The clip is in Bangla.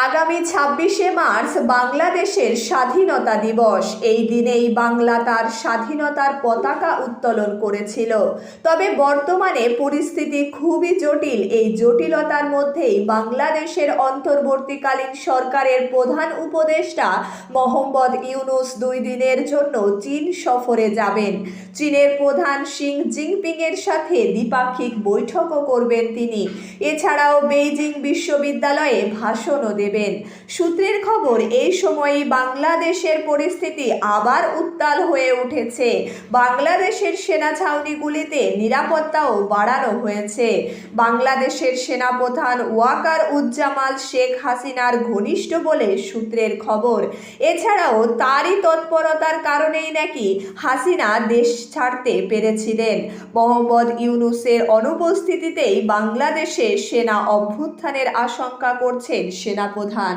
আগামী ছাব্বিশে মার্চ বাংলাদেশের স্বাধীনতা দিবস। এই দিনেই বাংলা তার স্বাধীনতার পতাকা উত্তোলন করেছিল। তবে বর্তমানে পরিস্থিতি খুবই জটিল। এই জটিলতার মধ্যেই বাংলাদেশের অন্তর্বর্তীকালীন সরকারের প্রধান উপদেষ্টা মোহাম্মদ ইউনুস দুই দিনের জন্য চীন সফরে যাবেন। চীনের প্রধান শিং জিনপিং এর সাথে দ্বিপাক্ষিক বৈঠকও করবেন তিনি। এছাড়াও বেইজিং বিশ্ববিদ্যালয়ে ভাষণও দেবেন। সূত্রের খবর, এই সময়ই বাংলাদেশের পরিস্থিতি আবার উত্তাল হয়ে উঠেছে। বাংলাদেশের সেনা ছাউনিগুলিতে নিরাপত্তাও বাড়ানো হয়েছে। বাংলাদেশের সেনাপ্রধান ওয়াকার উজ্জামাল শেখ হাসিনার ঘনিষ্ঠ বলে সূত্রের খবর। এছাড়াও তারই তৎপরতার কারণেই নাকি হাসিনা দেশ ছাড়তে পেরেছিলেন। মোহাম্মদ ইউনুসের অনুপস্থিতিতেই বাংলাদেশে সেনা অভ্যুত্থানের আশঙ্কা করছেন সেনাপ্রধান